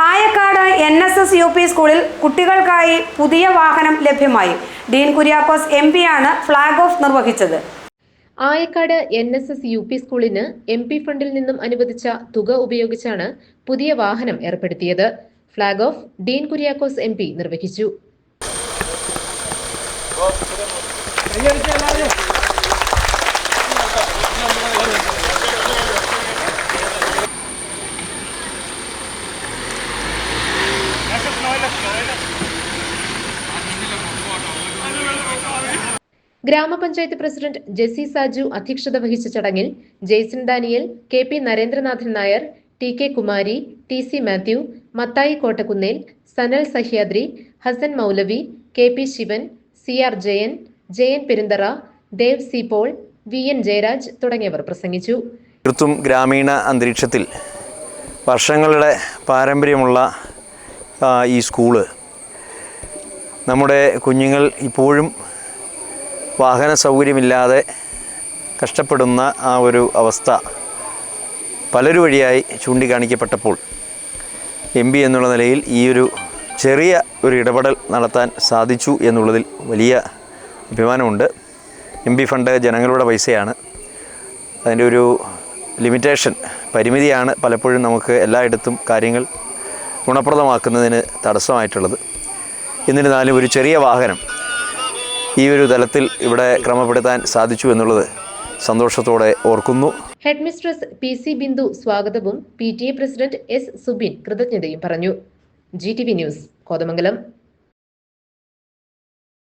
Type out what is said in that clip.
Ayakkad N S S U P സ്കൂളിൽ കുട്ടികൾക്കായി പുതിയ വാഹനം ലഭ്യമായി. ഡീൻ കുര്യാക്കോസ് എം ആണ് ഫ്ളാഗ് ഓഫ് നിർവഹിച്ചത്. Ayakkad N S S U P സ്കൂളിന് എം പി ഫണ്ടിൽ നിന്നും അനുവദിച്ച തുക ഉപയോഗിച്ചാണ് പുതിയ വാഹനം ഏർപ്പെടുത്തിയത്. Flag off Dean Kuriakose M P നിർവഹിച്ചു. ഗ്രാമപഞ്ചായത്ത് പ്രസിഡന്റ് ജെസി സാജു അധ്യക്ഷത വഹിച്ച ചടങ്ങിൽ Jaison Daniel K P Narendranathan Nair T K Kumari T C Mathew Mathai Kottakkunnel Sanal Sahyadri Hasan Moulavi K P Shivan C R Jayan Jayan Perumthara Dev C Paul V N Jayaraj തുടങ്ങിയവർ പ്രസംഗിച്ചു. തീർത്തും ഗ്രാമീണ അന്തരീക്ഷത്തിൽ വർഷങ്ങളുടെ പാരമ്പര്യമുള്ള ഈ school. നമ്മുടെ കുഞ്ഞുങ്ങൾ ഇപ്പോഴും വാഹന സൗകര്യമില്ലാതെ കഷ്ടപ്പെടുന്ന ആ ഒരു അവസ്ഥ പലരു വഴിയായി ചൂണ്ടിക്കാണിക്കപ്പെട്ടപ്പോൾ എം പി എന്നുള്ള നിലയിൽ ഈ ഒരു ചെറിയ ഒരു ഇടപെടൽ നടത്താൻ സാധിച്ചു എന്നുള്ളതിൽ വലിയ അഭിമാനമുണ്ട്. എം പി ഫണ്ട് ജനങ്ങളുടെ പൈസയാണ്. അതിന്റെ ഒരു ലിമിറ്റേഷൻ പരിമിതിയാണ് പലപ്പോഴും നമുക്ക് എല്ലായിടത്തും കാര്യങ്ങൾ ഗുണപ്രദമാക്കുന്നതിന് തടസ്സമായിട്ടുള്ളത്. എന്നിരുന്നാലും ഒരു ചെറിയ വാഹനം ഈ ഒരു തലത്തിൽ ഇവിടെ ക്രമപ്പെടുത്താൻ സാധിച്ചു എന്നുള്ളത് സന്തോഷത്തോടെ ഓർക്കുന്നു. Head mistress P C Bindu സ്വാഗതവും P T A president S Subin കൃതജ്ഞതയും പറഞ്ഞു. G T V news Kothamangalam.